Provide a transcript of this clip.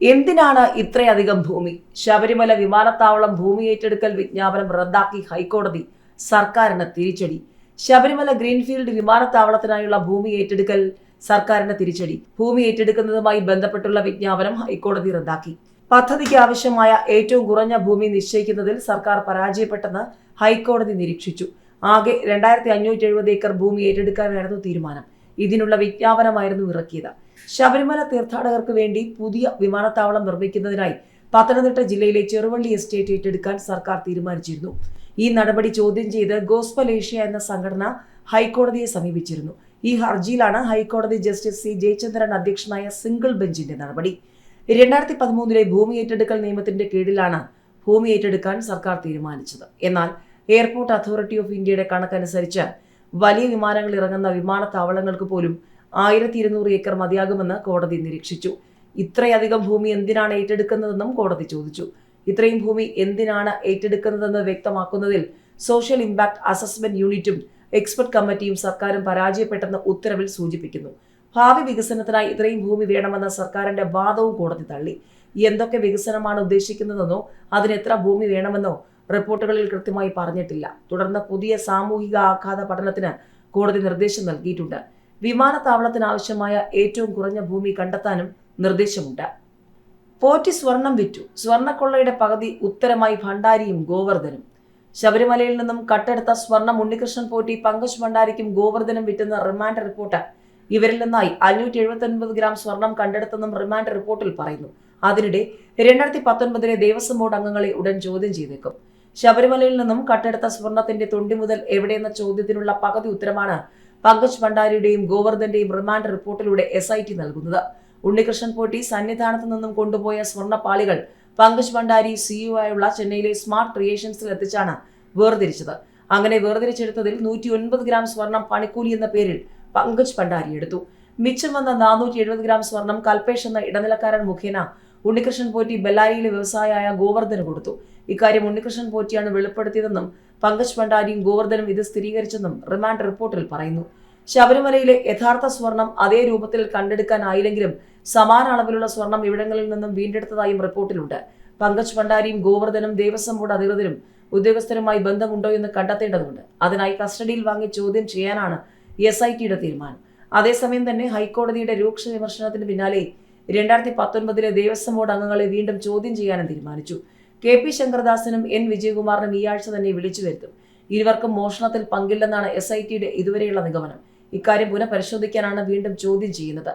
എന്തിനാണ് ഇത്രയധികം ഭൂമി? ശബരിമല വിമാനത്താവളം ഭൂമി ഏറ്റെടുക്കൽ വിജ്ഞാപനം റദ്ദാക്കി ഹൈക്കോടതി സർക്കാരിന് തിരിച്ചടി. ശബരിമല ഗ്രീൻഫീൽഡ് വിമാനത്താവളത്തിനായുള്ള ഭൂമി ഏറ്റെടുക്കൽ സർക്കാരിന് തിരിച്ചടി. ഭൂമി ഏറ്റെടുക്കുന്നതുമായി ബന്ധപ്പെട്ടുള്ള വിജ്ഞാപനം ഹൈക്കോടതി റദ്ദാക്കി. പദ്ധതിക്ക് ആവശ്യമായ ഏറ്റവും കുറഞ്ഞ ഭൂമി നിശ്ചയിക്കുന്നതിൽ സർക്കാർ പരാജയപ്പെട്ടെന്ന് ഹൈക്കോടതി നിരീക്ഷിച്ചു. ആകെ രണ്ടായിരത്തി അഞ്ഞൂറ്റി എഴുപത് ഏക്കർ ഭൂമി ഏറ്റെടുക്കാനായിരുന്നു തീരുമാനം. ഇതിനുള്ള വിജ്ഞാപനമായിരുന്നു ഇറക്കിയത്. ശബരിമല തീർത്ഥാടകർക്ക് വേണ്ടി പുതിയ വിമാനത്താവളം നിർമ്മിക്കുന്നതിനായി പത്തനംതിട്ട ജില്ലയിലെ ചെറുവള്ളി എസ്റ്റേറ്റ് ഏറ്റെടുക്കാൻ സർക്കാർ തീരുമാനിച്ചിരുന്നു. ഈ നടപടി ചോദ്യം ചെയ്ത് ഗോസ്പൽ ഏഷ്യ എന്ന സംഘടന ഹൈക്കോടതിയെ സമീപിച്ചിരുന്നു. ഈ ഹർജിയിലാണ് ഹൈക്കോടതി ജസ്റ്റിസ് സി ജയചന്ദ്രൻ അധ്യക്ഷനായ സിംഗിൾ ബെഞ്ചിന്റെ നടപടി. രണ്ടായിരത്തി പതിമൂന്നിലെ ഭൂമി ഏറ്റെടുക്കൽ നിയമത്തിന്റെ കീഴിലാണ് ഭൂമി ഏറ്റെടുക്കാൻ സർക്കാർ തീരുമാനിച്ചത്. എന്നാൽ എയർപോർട്ട് അതോറിറ്റി ഓഫ് ഇന്ത്യയുടെ കണക്കനുസരിച്ച് വലിയ വിമാനങ്ങൾ ഇറങ്ങുന്ന വിമാനത്താവളങ്ങൾക്ക് പോലും ആയിരത്തി ഇരുന്നൂറ് ഏക്കർ മതിയാകുമെന്ന് കോടതി നിരീക്ഷിച്ചു. ഇത്രയധികം ഭൂമി എന്തിനാണ് ഏറ്റെടുക്കുന്നതെന്നും കോടതി ചോദിച്ചു. ഇത്രയും ഭൂമി എന്തിനാണ് ഏറ്റെടുക്കുന്നതെന്ന് വ്യക്തമാക്കുന്നതിൽ സോഷ്യൽ ഇമ്പാക്ട് അസസ്മെന്റ് യൂണിറ്റും എക്സ്പെർട്ട് കമ്മിറ്റിയും സർക്കാരും പരാജയപ്പെട്ടെന്ന് ഉത്തരവിൽ സൂചിപ്പിക്കുന്നു. ഭാവി വികസനത്തിനായി ഇത്രയും ഭൂമി വേണമെന്ന സർക്കാരിന്റെ വാദവും കോടതി തള്ളി. എന്തൊക്കെ വികസനമാണ് ഉദ്ദേശിക്കുന്നതെന്നോ അതിന് എത്ര ഭൂമി വേണമെന്നോ റിപ്പോർട്ടുകളിൽ കൃത്യമായി പറഞ്ഞിട്ടില്ല. തുടർന്ന് പുതിയ സാമൂഹിക ആഘാത പഠനത്തിന് കോടതി നിർദ്ദേശം നൽകിയിട്ടുണ്ട്. വിമാനത്താവളത്തിന് ആവശ്യമായ ഏറ്റവും കുറഞ്ഞ ഭൂമി കണ്ടെത്താനും നിർദ്ദേശമുണ്ട്. പോറ്റി സ്വർണം വിറ്റു. സ്വർണക്കൊള്ളയുടെ പകുതി ഉത്തരമായി ഭണ്ഡാരിയും ഗോവർദ്ധനും. ശബരിമലയിൽ നിന്നും കട്ടെടുത്ത സ്വർണം ഉണ്ണികൃഷ്ണൻ പോറ്റി പങ്കജ് ഭണ്ഡാരിക്കും ഗോവർദ്ധനും വിറ്റെന്ന റിമാൻഡ് റിപ്പോർട്ട് ഇവരിൽ നിന്നായി അഞ്ഞൂറ്റി എഴുപത്തി ഒൻപത് ഗ്രാം സ്വർണം കണ്ടെടുത്തെന്നും റിമാൻഡ് റിപ്പോർട്ടിൽ പറയുന്നു. അതിനിടെ രണ്ടായിരത്തി പത്തൊൻപതിലെ ദേവസ്വം ബോർഡ് അംഗങ്ങളെ ഉടൻ ചോദ്യം ചെയ്തേക്കും. ശബരിമലയിൽ നിന്നും കട്ടെടുത്ത സ്വർണത്തിന്റെ തൊണ്ടി മുതൽ എവിടെയെന്ന ചോദ്യത്തിനുള്ള പകുതി ഉത്തരമാണ് പങ്കജ് ഭണ്ഡാരിയുടെയും ഗോവർദ്ധന്റെയും റിമാൻഡ് റിപ്പോർട്ടിലൂടെ എസ് ഐ ടി നൽകുന്നത്. ഉണ്ണികൃഷ്ണൻ പോട്ടി സന്നിധാനത്ത് നിന്നും കൊണ്ടുപോയ സ്വർണപ്പാളികൾ പങ്കജ് ഭണ്ഡാരി സിഇഒ ആയുള്ള ചെന്നൈയിലെ സ്മാർട്ട് ക്രിയേഷൻസിൽ എത്തിച്ചാണ് വേർതിരിച്ചത്. അങ്ങനെ വേർതിരിച്ചെടുത്തതിൽ നൂറ്റി ഒൻപത് ഗ്രാം സ്വർണം പണിക്കൂലി എന്ന പേരിൽ പങ്കജ് ഭണ്ഡാരി എടുത്തു. മിച്ചം വന്ന നാനൂറ്റി എഴുപത് ഗ്രാം സ്വർണം കൽപേഷ് എന്ന ഇടനിലക്കാരൻ മുഖേന ഉണ്ണികൃഷ്ണൻ പോറ്റി ബെല്ലാരിയിലെ വ്യവസായമായ ഗോവർദ്ധന് കൊടുത്തു. ഇക്കാര്യം ഉണ്ണികൃഷ്ണൻ പോറ്റിയാണ് വെളിപ്പെടുത്തിയതെന്നും പങ്കജ് ഭണ്ഡാരിയും ഗോവർദ്ധനും ഇത് സ്ഥിരീകരിച്ചെന്നും റിമാൻഡ് റിപ്പോർട്ടിൽ പറയുന്നു. ശബരിമലയിലെ യഥാർത്ഥ സ്വർണം അതേ രൂപത്തിൽ കണ്ടെടുക്കാനായില്ലെങ്കിലും സമാന അളവിലുള്ള സ്വർണം ഇവിടങ്ങളിൽ നിന്നും വീണ്ടെടുത്തതായും റിപ്പോർട്ടിലുണ്ട്. പങ്കജ് ഭണ്ഡാരിയും ഗോവർദ്ധനും ദേവസ്വം ബോർഡ് അധികൃതരും ഉദ്യോഗസ്ഥരുമായി ബന്ധമുണ്ടോ എന്ന് കണ്ടെത്തേണ്ടതുണ്ട്. അതിനായി കസ്റ്റഡിയിൽ വാങ്ങി ചോദ്യം ചെയ്യാനാണ് എസ് ഐ ടിയുടെ തീരുമാനം. അതേസമയം തന്നെ ഹൈക്കോടതിയുടെ രൂക്ഷ വിമർശനത്തിന് പിന്നാലെ രണ്ടായിരത്തി പത്തൊൻപതിലെ ദേവസ്വം ബോർഡ് അംഗങ്ങളെ വീണ്ടും ചോദ്യം ചെയ്യാനും തീരുമാനിച്ചു. കെ പി ശങ്കർദാസിനും എൻ വിജയകുമാറിനും ഈ ആഴ്ച തന്നെ വിളിച്ചു വരുത്തും. ഇരുവർക്കും മോഷണത്തിൽ പങ്കില്ലെന്നാണ് എസ് ഐ ടിയുടെ ഇതുവരെയുള്ള നിഗമനം. ഇക്കാര്യം പുനഃപരിശോധിക്കാനാണ് വീണ്ടും ചോദ്യം ചെയ്യുന്നത്.